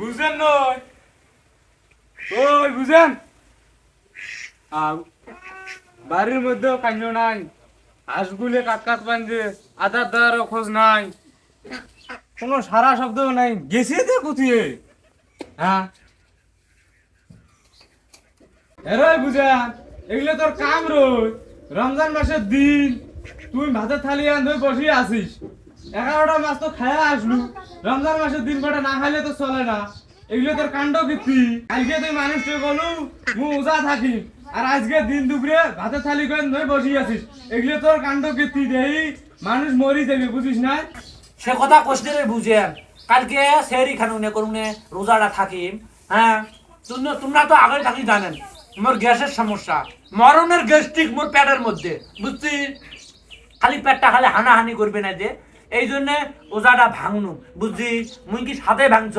বুঝেন নয়? ওই, বুঝেন? বাড়ির মধ্যেও কান্য নাই। হাঁসগুলে কাট কাট পাঞ্জে আদার দাদারও খোঁজ নাই। কোনো সারা শব্দ নাই। গেছে যে কোথায়? হ্যাঁ? এরই বুঝান, এগুলো তোর কাম রই। রমজান মাসের দিন, তুই ভাতের থালি আনতে বসে আসিস। এগারোটা মাস তো খায়া আসলু। রমজান মাসের দিন কটা না খাইলে তো চলে না। এগুলো তোর কাণ্ড কীর্তি। কালকে তুই মানুষকে বলু মু উজা থাকি। আর আজকে দিন দুপুরে ভাতে থালি করে নই বসে আছিস। এগুলো তোর কাণ্ড কীর্তি, দেই। মানুষ মরি যাবে, বুঝিস না? সে কথা কোষ্ঠের বুঝেন। কালকে সেরি খানুনে করুনে রোজাটা থাকিম হ্যাঁ? তোমরা তো আগে থাকি জানেন, মোর গ্যাসের সমস্যা। মরণের গ্যাস্ট্রিক মোর পেটের মধ্যে বুঝছি খালি পেটটা খালি হানাহানি করবে না যে। এই জন্যে ওজাটা ভাঙনু বুঝছি মুই কি সাথে ভাঙছ?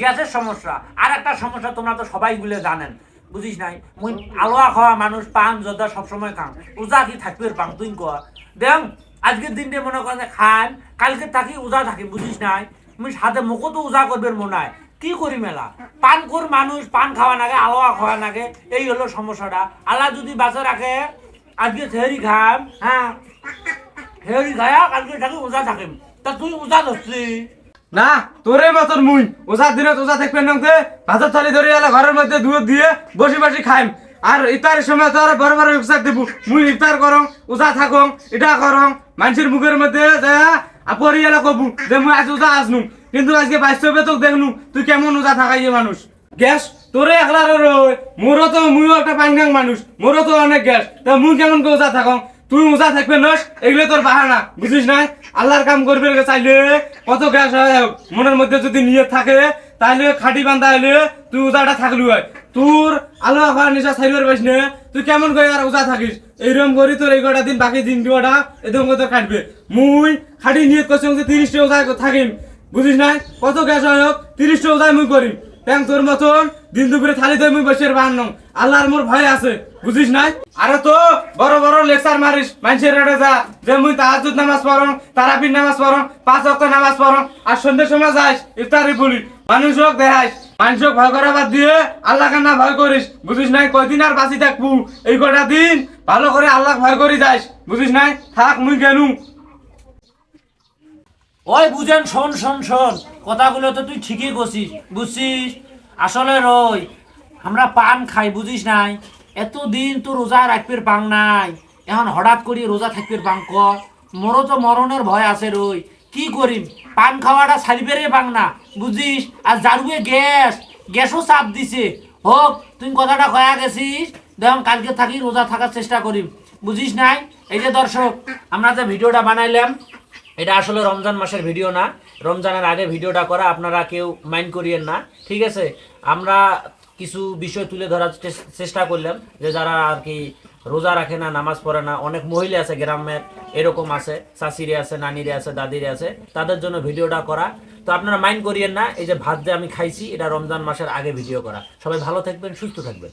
গ্যাসের সমস্যা। আর একটা সমস্যা তোমরা তো সবাই গুলো জানেন, বুঝিস নাই? মুই আলোয়া খাওয়া মানুষ, পান জদা সবসময় খান ওজা কি থাকবে পান তুই কর দেখ, আজকের দিনটা মনে করেন খান কালকে থাকি ওজা থাকি বুঝিস নাই? মুই সাথে মুখো তো ওজা করবে মনে হয় কি করি মেলা? পান কর মানুষ, পান খাওয়া নাগে, আলোয়া খাওয়া নাগে, এই হলো সমস্যাটা। আল্লাহ যদি বাঁচা রাখে, আজকে থেরি খাম হ্যাঁ? হেরি গায়া, কালকে থাকি ওজা থাকিম। তা তুই ওজা ধরছি না তোরে মতন মুই। ওজা দিনত ওজা থাকবে নামতে ভাতের থালি ধরে এলা ঘরের মধ্যে দুধ দিয়ে বসে বসে খাইম। আর ইফতারের সময় তো আর বড় বড় ইফতার দিব। মুই ইফতার করং ওজা থাকং এটা করং মানুষের মুখের মধ্যে যা আপরি এলা কবু যে, মুই আজ ওজা আসনু কিন্তু আজকে বাস্তবে তোকে দেখনু, তুই কেমন ওজা থাকাই মানুষ। গ্যাস তোরে একলা রই মোরও তো মুইও একটা পাঙ্গাং মানুষ মোরও তো অনেক গ্যাস তা মুই কেমন করে ওজা থাকং? তুই উজা থাকবে নস, এগুলো তোর বাহানা, বুঝিস নাই? আল্লাহর কাম করবে চাইলে, কত গ্যাস হয়, মনের মধ্যে যদি নিয়ে থাকে তাহলে খাটি বান্ধা হইলে তুই উজাটা থাকলু হয়। তোর আল্লাহ খাওয়ার নিশা ছাড়িবার পাইস না, তুই কেমন করে আর উজা থাকিস? এইরকম করি তোর এই কটা দিন, বাকি দিন কটা এরকম করে তোর কাটবে। মুই খাটি নিয়ত করছি যে তিরিশটা উজা থাকিম, বুঝিস নাই? কত গ্যাস হয় হোক, তিরিশটা উজাই মুই করিম ট্যাং তোর মতন দিন দুপুরে থালি ধরে মুই বসে বাহান্ন। আল্লাহর মোর ভয় আছে। বুঝিস নাই? আরে তো, বড় বড় লেকচার মারিস, মানুষের রেটে যা। যে মুই তাহাজুদ নামাজ পড়ং তারাবির নামাজ পড়ং, পাঁচ অক্ট নামাজ পড়ং, আর সন্ধ্যের সময় যাইস, ইফতারি বলি মানুষ হোক দেখাইস মানুষ হোক ভয় করা বাদ দিয়ে আল্লাহ না ভয় করিস, বুঝিস নাই? কয়দিন আর বাঁচি থাকবু? এই কটা দিন ভালো করে আল্লাহ ভয় করি যাইস, বুঝিস নাই? থাক, মুই গেলুম। ওই বুঝেন, শোন শোন শোন, কথাগুলো তো তুই ঠিকই করছিস বুঝছিস? আসলে রই, আমরা পান খাই, বুঝিস নাই? এতদিন তো রোজা রাখবে পাং নাই। এখন হঠাৎ করে রোজা থাকবে পাং ক? মোরও তো মরণের ভয় আছে রই। কি করিম? পান খাওয়াটা ছাড়বে রে পাং না। বুঝিস? আর জারুয়ে গ্যাস। গ্যাসও চাপ দিছে। হোক, তুই কথাটা কয়া গেছিস? দেখুন, কালকে থাকি রোজা থাকার চেষ্টা করিম। বুঝিস নাই? এই যে দর্শক, আমরা যে ভিডিওটা বানাইলাম, এটা আসলে রমজান মাসের ভিডিও না। রমজানের আগে ভিডিওটা করা আপনারা কেউ মাইন্ড করিয়েন না। ঠিক আছে? আমরা কিছু বিষয় তুলে ধরার চেষ্টা করলাম যে যারা আর কি রোজা রাখে না, নামাজ পড়ে না, অনেক মহিলা আছে গ্রামের, এরকম আছে শাশিরে আছে, নানিরে আছে, দাদিরে আছে, তাদের জন্য ভিডিওটা করা। তো আপনারা মাইন্ড করিয়েন না, এই যে ভাত যে আমি খাইছি, এটা রমজান মাসের আগে ভিডিও করা। সবাই ভালো থাকবেন, সুস্থ থাকবেন।